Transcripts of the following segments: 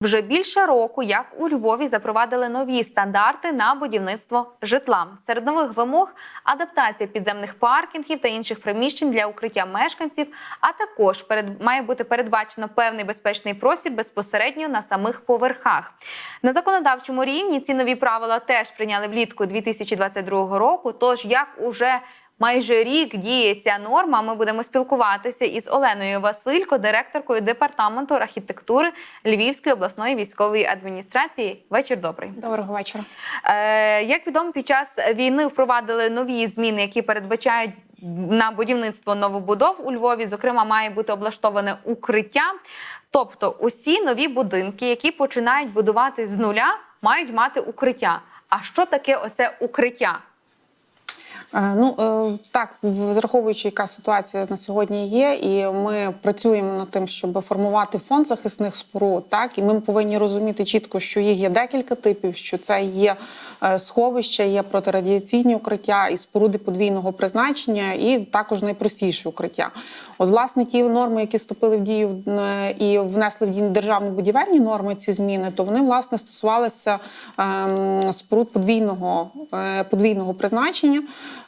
Вже більше року, як у Львові запровадили нові стандарти на будівництво житла. Серед нових вимог адаптація підземних паркінгів та інших приміщень для укриття мешканців. А також перед має бути передбачено певний безпечний простір безпосередньо на самих поверхах. На законодавчому рівні ці нові правила теж прийняли влітку 2022 року. Тож як уже Майже рік діє ця норма. Ми будемо спілкуватися із Оленою Василько, директоркою департаменту архітектури Львівської обласної військової адміністрації. Вечір добрий. Доброго вечора. Е, як відомо, під час війни впровадили нові зміни, які передбачають на будівництво новобудов у Львові. Зокрема, має бути облаштоване укриття. Тобто, усі нові будинки, які починають будувати з нуля, мають мати укриття. А що таке оце укриття? Е, Ну е, так, враховуючи, яка ситуація на сьогодні є, і ми працюємо над тим, щоб формувати фонд захисних споруд. Так і ми повинні розуміти чітко, що їх є декілька типів: що це є е, сховища, є протирадіаційні укриття і споруди подвійного призначення, і також найпростіше укриття. От, власне, ті норми, які вступили в дію і внесли в дію державні будівельні норми, ці зміни, то вони власне стосувалися ем, споруд подвійного, подвійного призначення.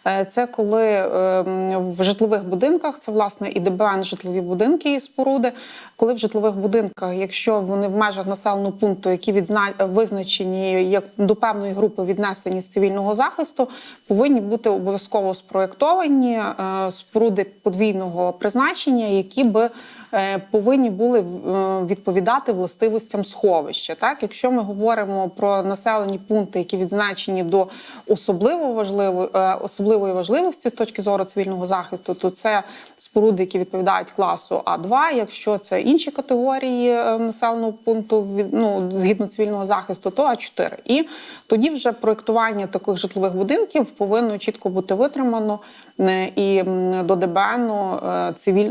Е, Це коли ем, в житлових будинках, це власне і ДБН житлові будинки і споруди. Коли в житлових будинках, якщо вони в межах населеного пункту, які відзна... визначені як до певної групи віднесені з цивільного захисту, повинні бути обов'язково спроєктовані е, споруди подвійного призначення, які би е, повинні були відповідати властивостям сховища. Так, якщо ми говоримо про населені пункти, які відзначені до особливо важливої е, особливої важливості з точки зору цивільного захисту, то це споруди, які відповідають класу А2. Якщо це інші категорії е, населеного пункту, ну, згідно цивільного захисту, то А4. І тоді вже проєктування таких житлових будинків повинно чітко бути витримано е, і до ДБН е, цивіль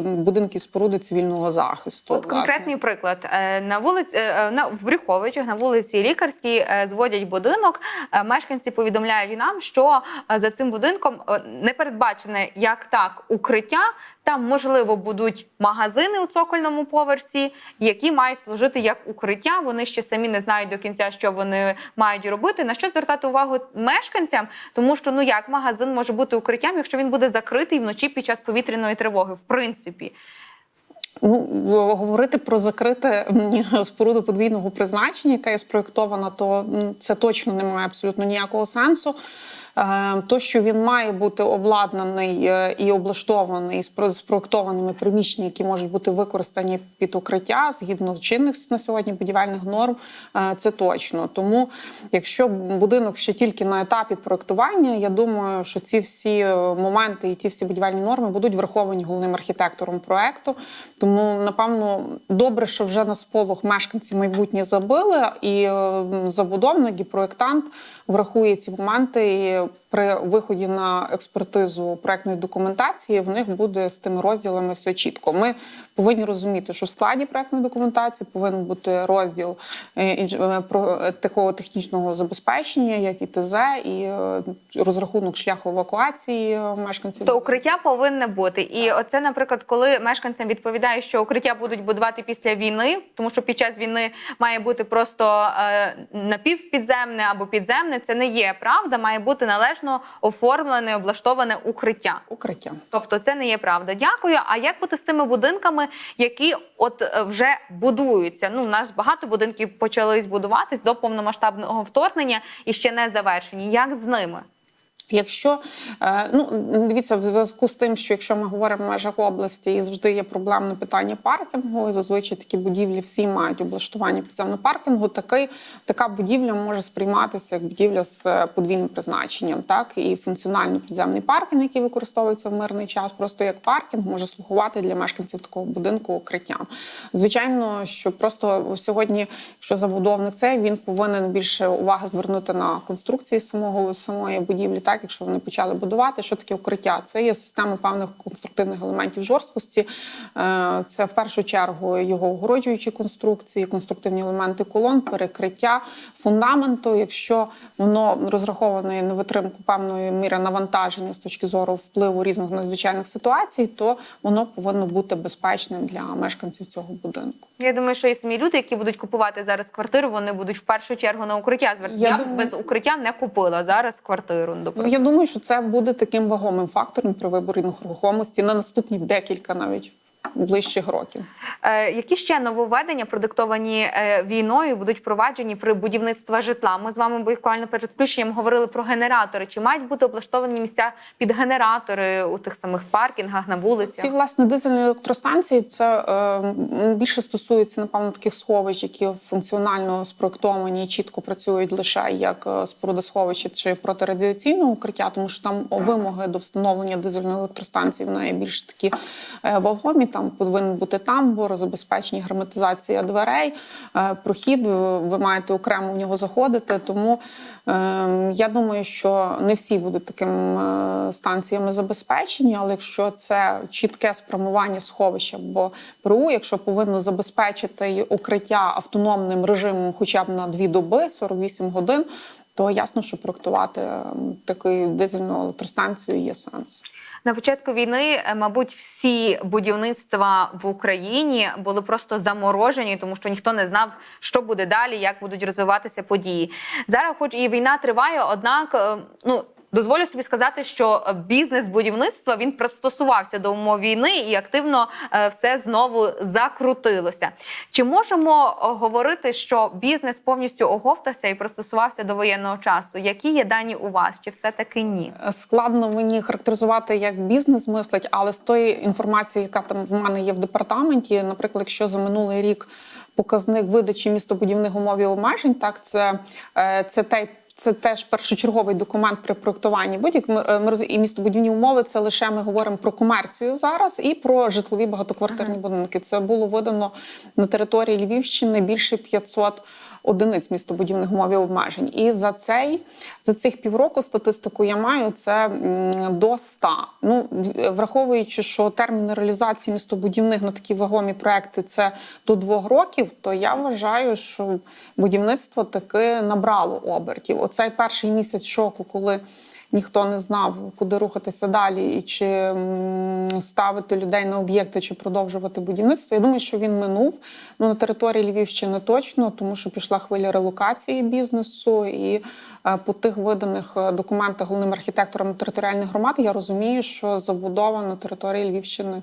будинки споруди цивільного захисту. От власне. конкретний приклад на вулиці на в Брюховичах на вулиці Лікарській зводять будинок. Мешканці повідомляють нам, що за цим будинком е, не передбачене як так укриття. Там можливо будуть магазини у цокольному поверсі, які мають служити як укриття. Вони ще самі не знають до кінця, що вони мають робити. На що звертати увагу мешканцям, тому що ну як магазин може бути укриттям, якщо він буде закритий вночі під час повітряної тривоги, в принципі. Ну, говорити про закрите споруду подвійного призначення, яка є спроєктована, то це точно не має абсолютно ніякого сенсу. Е, То, що він має бути обладнаний е, і облаштований з про- спроєктованими приміщеннями, які можуть бути використані під укриття згідно чинних на сьогодні будівельних норм, е, це точно. Тому, якщо будинок ще тільки на етапі проєктування, я думаю, що ці всі моменти і ті всі будівельні норми будуть враховані головним архітектором проекту. Тому, напевно, добре, що вже на сполох мешканці майбутнє забили, і е, забудовник і проєктант врахує ці моменти. І при виході на експертизу проектної документації в них буде з тими розділами все чітко. Ми повинні розуміти, що в складі проектної документації повинен бути розділ е, е, про такого технічного забезпечення, як і ТЗ, і розрахунок шляху евакуації мешканців. То укриття повинне бути. І оце, наприклад, коли мешканцям що укриття будуть будувати після війни, тому що під час війни має бути просто е, напівпідземне або підземне. Це не є правда. Має бути належно оформлене, облаштоване укриття. Укриття. Тобто це не є правда. Дякую. А як бути з тими будинками, які от е, вже будуються? Ну, у нас багато будинків почали будуватись до повномасштабного вторгнення і ще не завершені. Як з ними? Якщо е, ну дивіться, в зв'язку з тим, що якщо ми говоримо в межах області, і завжди є проблемне питання паркінгу, і зазвичай такі будівлі всі мають облаштування підземного паркінгу. Такий така будівля може сприйматися як будівля з е, подвійним призначенням, так і функціональний підземний паркінг, який використовується в мирний час, просто як паркінг може слугувати для мешканців такого будинку укриттям. Звичайно, що просто сьогодні, що забудовник це він повинен більше уваги звернути на конструкції самого самої будівлі, так так, якщо вони почали будувати, що таке укриття? Це є система певних конструктивних елементів жорсткості. Е, Це в першу чергу його огороджуючі конструкції, конструктивні елементи колон, перекриття фундаменту. Якщо воно розраховане на витримку певної міри навантаження з точки зору впливу різних надзвичайних ситуацій, то воно повинно бути безпечним для мешканців цього будинку. Я думаю, що і самі люди, які будуть купувати зараз квартиру, вони будуть в першу чергу на укриття звертати. Я Я, думаю- без укриття не купила зараз квартиру. До Ну, я думаю, що це буде таким вагомим фактором при виборі нерухомості на наступні декілька навіть ближчих років. Е, які ще нововведення, продиктовані е, війною, будуть впроваджені при будівництві житла? Ми з вами буквально перед включенням говорили про генератори. Чи мають бути облаштовані місця під генератори у тих самих паркінгах на вулицях? Ці власне дизельні електростанції це е, більше стосується напевно таких сховищ, які функціонально спроектовані і чітко працюють лише як спорудосховище чи протирадіаційне укриття, тому що там вимоги до встановлення дизельної електростанції в неї більш такі е, вагомі. Там повинен бути тамбур, забезпечення герметизація дверей, е, прохід. Ви маєте окремо в нього заходити. Тому е, я думаю, що не всі будуть такими е, станціями забезпечені, але якщо це чітке спрямування сховища, бо ПРУ, якщо повинно забезпечити укриття автономним режимом хоча б на дві доби, 48 годин. То ясно, що проектувати ем, таку дизельну електростанцію є сенс. На початку війни, е, мабуть, всі будівництва в Україні були просто заморожені, тому що ніхто не знав, що буде далі, як будуть розвиватися події. Зараз, хоч і війна триває, однак, е, ну. Дозволю собі сказати, що бізнес будівництва він пристосувався до умов війни і активно е, все знову закрутилося. Чи можемо е, говорити, що бізнес повністю оговтався і пристосувався до воєнного часу? Які є дані у вас? Чи все таки ні? Складно мені характеризувати, як бізнес мислить, але з тої інформації, яка там в мене є в департаменті, наприклад, якщо за минулий рік показник видачі містобудівних умов і обмежень, так це, е, це той це теж першочерговий документ при проектуванні будь-як е, і містобудівні умови. Це лише ми говоримо про комерцію зараз і про житлові багатоквартирні будинки. Це було видано на території Львівщини більше 500 одиниць містобудівних умов і обмежень. І за цей за цих півроку статистику я маю це до 100. Ну враховуючи, що термін реалізації містобудівних на такі вагомі проекти це до двох років, то я вважаю, що будівництво таки набрало обертів. Оцей перший місяць шоку, коли ніхто не знав, куди рухатися далі, і чи ставити людей на об'єкти, чи продовжувати будівництво. Я думаю, що він минув. Ну на території Львівщини точно, тому що пішла хвиля релокації бізнесу, і е, по тих виданих е, документах головним архітектором територіальних громад я розумію, що забудова на території Львівщини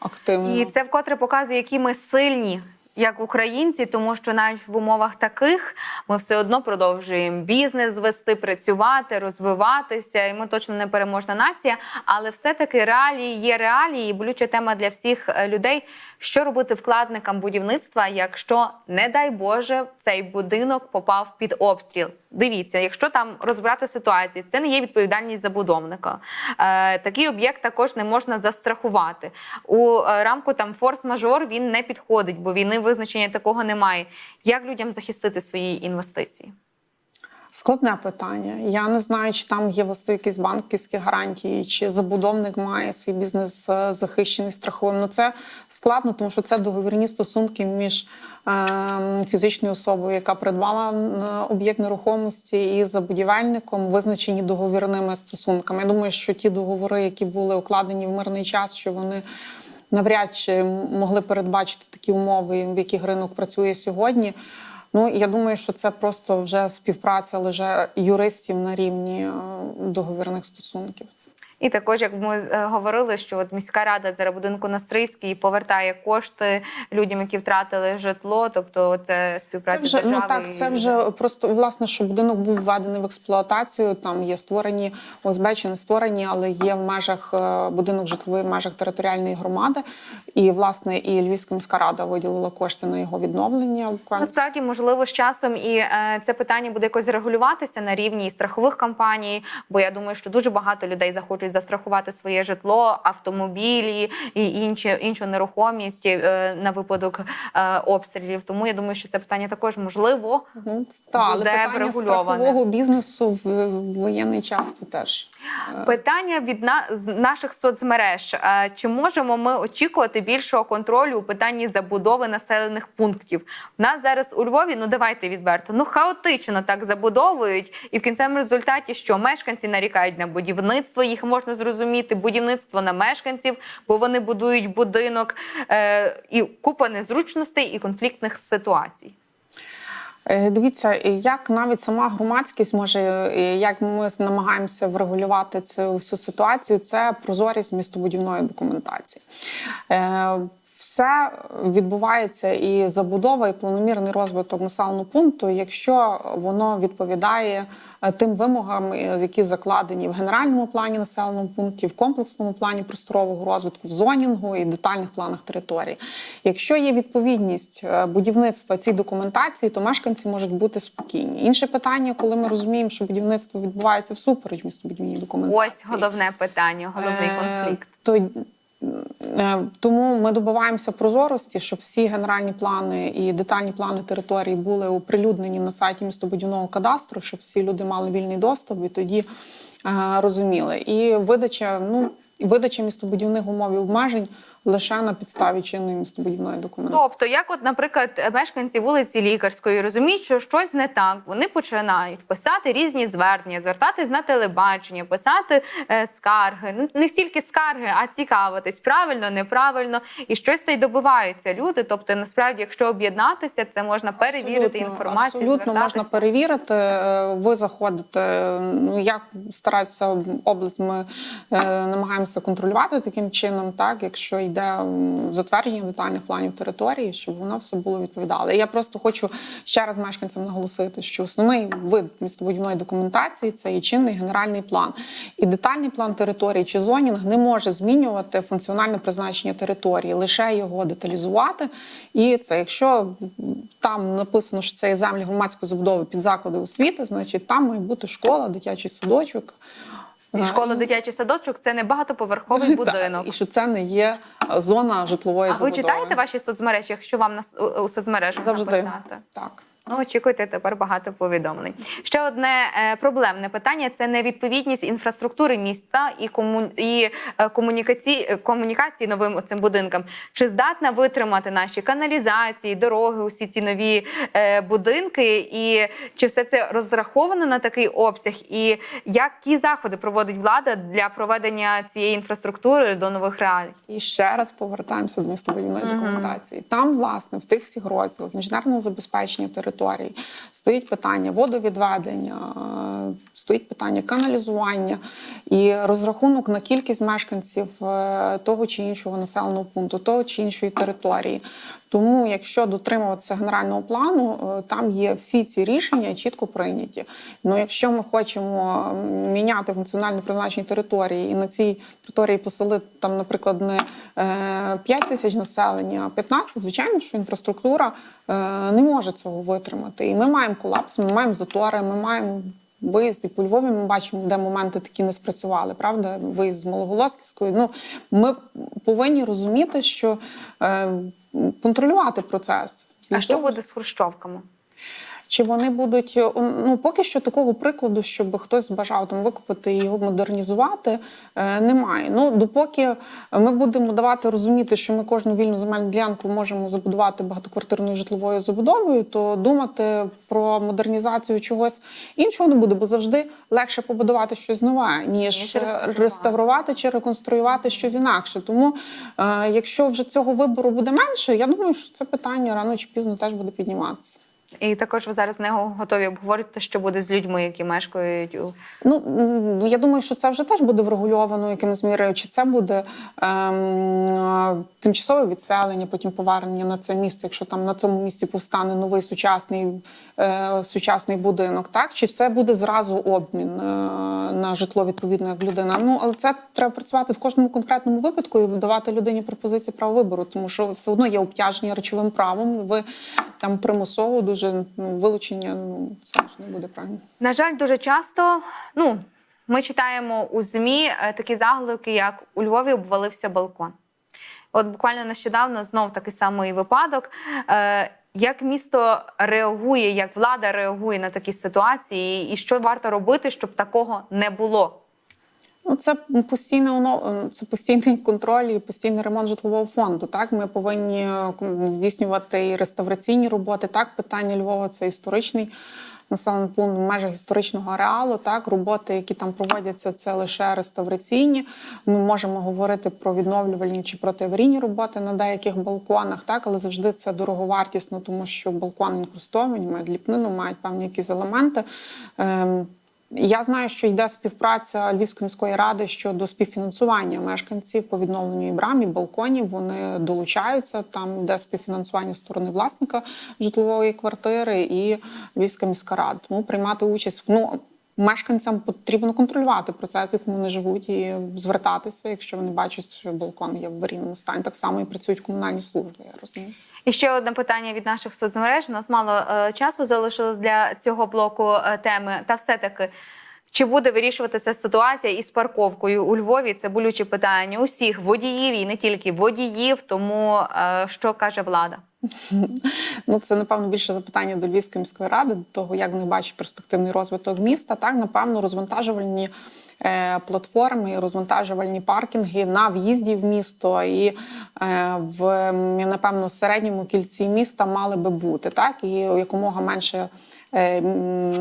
активно. І це вкотре показує, які ми сильні. Як українці, тому що навіть в умовах таких ми все одно продовжуємо бізнес вести, працювати, розвиватися, і ми точно не переможна нація. Але все-таки реалії є реалії, і болюча тема для всіх е, людей. Що робити вкладникам будівництва, якщо, не дай Боже, цей будинок попав під обстріл? Дивіться, якщо там розбирати ситуацію, це не є відповідальність забудовника. Е, такий об'єкт також не можна застрахувати. У е, рамку там форс-мажор він не підходить, бо війни визначення такого немає. Як людям захистити свої інвестиції? Складне питання. Я не знаю, чи там є власне якісь банківські гарантії, чи забудовник має свій бізнес е, захищений страховим. Ну це складно, тому що це договірні стосунки між е, фізичною особою, яка придбала об'єкт нерухомості, і забудівельником, визначені договірними стосунками. Я думаю, що ті договори, які були укладені в мирний час, що вони. Навряд чи могли передбачити такі умови, в яких ринок працює сьогодні. Ну я думаю, що це просто вже співпраця лише юристів на рівні е, договірних стосунків. І також, як ми е, говорили, що от міська рада зараз будинку на Стрийській повертає кошти людям, які втратили житло, тобто це співпраця Це вже ну так. Це вже просто власне, що будинок був введений в експлуатацію. Там є створені ОСБ чи не створені, але є в межах е, будинок житловий в межах територіальної громади. І власне і Львівська міська рада виділила кошти на його відновлення. Насправді, можливо, з часом і е, це питання буде якось регулюватися на рівні і страхових компаній, бо я думаю, що дуже багато людей захочуть застрахувати своє житло, автомобілі і інші, іншу нерухомість е, на випадок е, обстрілів. Тому я думаю, що це питання також можливо. Та, але питання страхового бізнесу в, воєнний час це теж. е, Питання від на з наших соцмереж: чи можемо ми очікувати більшого контролю у питанні забудови населених пунктів? У нас зараз у Львові, ну давайте відверто, ну хаотично так забудовують, і в кінцевому результаті, що мешканці нарікають на будівництво, їх можна зрозуміти, будівництво на мешканців, бо вони будують будинок е, і купа незручностей і конфліктних ситуацій. Е, Дивіться, як навіть сама громадськість може, е, як ми намагаємося врегулювати цю всю ситуацію, це прозорість містобудівної документації. Все відбувається і забудова, і планомірний розвиток населеного пункту, якщо воно відповідає е, тим вимогам, е, які закладені в генеральному плані населеного пункту, в комплексному плані просторового розвитку, в зонінгу і детальних планах території. Якщо є відповідність е, будівництва цій документації, то мешканці можуть бути спокійні. Інше питання, коли ми розуміємо, що будівництво відбувається всупереч містобудівній документації. Ось головне питання, головний конфлікт. То тому ми добиваємося прозорості, щоб всі генеральні плани і детальні плани території були оприлюднені на сайті містобудівного кадастру, щоб всі люди мали вільний доступ і тоді е, розуміли. І видача, ну видача містобудівних умов і обмежень лише на підставі чинної містобудівної документації. Тобто, як, от, наприклад, мешканці вулиці Лікарської розуміють, що щось не так, вони починають писати різні звернення, звертатись на телебачення, писати е, скарги. Ну не стільки скарги, а цікавитись правильно, неправильно, і щось та й добиваються люди. Тобто, насправді, якщо об'єднатися, це можна перевірити Абсолютно, інформацію. Абсолютно звертатися. можна перевірити. Е, Ви заходите. Ну як стараються область, ми е, намагаємося контролювати таким чином, так якщо йде затвердження детальних планів території, щоб воно все було відповідало. І я просто хочу ще раз мешканцям наголосити, що основний вид містобудівної документації це є чинний генеральний план. І детальний план території чи зонінг не може змінювати функціональне призначення території, лише його деталізувати. І це якщо там написано, що це є землі громадської забудови під заклади освіти, значить там має бути школа, дитячий садочок. І школа, дитячий садочок це не багатоповерховий будинок. і що це не є зона житлової А ви забудови. читаєте ваші соцмережі, якщо вам на у- у соцмережах завжди написати? так. Ну, очікуйте тепер багато повідомлень. Ще одне е, проблемне питання це невідповідність інфраструктури міста і кому і е, комунікації е, комунікації новим цим будинкам. Чи здатна витримати наші каналізації, дороги, усі ці нові будинки, і чи все це розраховано на такий обсяг? І які заходи проводить влада для проведення цієї інфраструктури до нових реалій? І ще раз повертаємося до містобудівної Мгм. документації. Там, власне, в тих всіх розділах інженерного забезпечення території стоїть питання водовідведення, е, стоїть питання каналізування і розрахунок на кількість мешканців е, того чи іншого населеного пункту, того чи іншої території. Тому, якщо дотримуватися генерального плану, е, там є всі ці рішення чітко прийняті. Ну, якщо ми хочемо міняти функціональне призначення території і на цій території поселити там, наприклад, не е, 5 тисяч населення, а 15, звичайно, що інфраструктура е, не може цього витримати. І ми маємо колапс, ми маємо затори, ми маємо. Виїзд і по Львові ми бачимо, де моменти такі не спрацювали. Правда, виїзд з Малоголосківської. Ну ми повинні розуміти, що е, контролювати процес. А що буде з хрущовками? Чи вони будуть е, ну поки що такого прикладу, щоб хтось бажав там викупити і його модернізувати, е, немає. Ну допоки ми будемо давати розуміти, що ми кожну вільну земельну ділянку можемо забудувати багатоквартирною житловою забудовою, то думати про модернізацію чогось іншого не буде, бо завжди легше побудувати щось нове, ніж реставрувати чи реконструювати щось інакше. Тому, е, якщо вже цього вибору буде менше, я думаю, що це питання рано чи пізно теж буде підніматися. І також ви зараз не готові обговорити, що буде з людьми, які мешкають у Ну я думаю, що це вже теж буде врегульовано якимось мірою. Чи це буде ем, тимчасове відселення, потім повернення на це місце, якщо там на цьому місці повстане новий сучасний, е, сучасний будинок, так чи все буде зразу обмін е, на житло відповідно як людина? Ну але це треба працювати в кожному конкретному випадку і давати людині пропозиції права вибору, тому що все одно є обтяження речовим правом. Ви там примусово дуже ну, вилучення. Ну це ж не буде правильно. на жаль, дуже часто. Ну Ми читаємо у ЗМІ е, такі заголовки, як у Львові обвалився балкон. От буквально нещодавно знов такий самий випадок. Е, Як місто реагує, як влада реагує на такі ситуації, і що варто робити, щоб такого не було? Ну, це постійне це постійний контроль і постійний ремонт житлового фонду. Так, ми повинні е, здійснювати і реставраційні роботи. Так, питання Львова це історичний населений пункт в межах історичного ареалу. Так, роботи, які там проводяться, це лише реставраційні. Ми можемо говорити про відновлювальні чи протиаварійні роботи на деяких балконах, так, але завжди це дороговартісно, тому що балкони інкрустовані, мають ліпнину, мають певні якісь елементи. Я знаю, що йде співпраця Львівської міської ради щодо співфінансування мешканців по відновленню і брам і балконів. Вони долучаються там, йде співфінансування сторони власника житлової квартири і Львівська міська рада. Тому приймати участь ну. Мешканцям потрібно контролювати процес, в якому вони живуть, і звертатися, якщо вони бачать, що балкон є в аварійному стані. Так само і працюють комунальні служби. Я розумію. І ще одне питання від наших соцмереж. У нас мало е, часу залишилось для цього блоку е, теми. Та все-таки, чи буде вирішуватися ситуація із парковкою у Львові? Це болюче питання усіх водіїв і не тільки водіїв. Тому е, що каже влада? Ну, це напевно більше запитання до Львівської міської ради, до того, як вони бачать перспективний розвиток міста. Так, напевно, розвантажувальні платформи, розвантажувальні паркінги на в'їзді в місто і е, в напевно середньому кільці міста мали би бути так, і якомога менше. Е,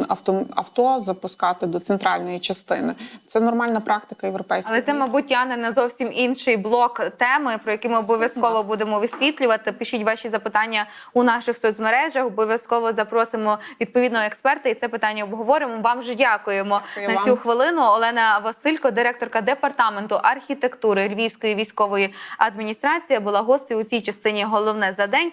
Авто, авто запускати до центральної частини. Це нормальна практика європейського. Але це, мабуть, тягне на зовсім інший блок теми, про які ми обов'язково будемо висвітлювати. Пишіть ваші запитання у наших соцмережах. Обов'язково запросимо відповідного експерта, і це питання обговоримо. Вам же дякуємо Дякую на вам. цю хвилину. Олена Василько, директорка департаменту архітектури Львівської військової адміністрації, була гостею у цій частині. Головне за день.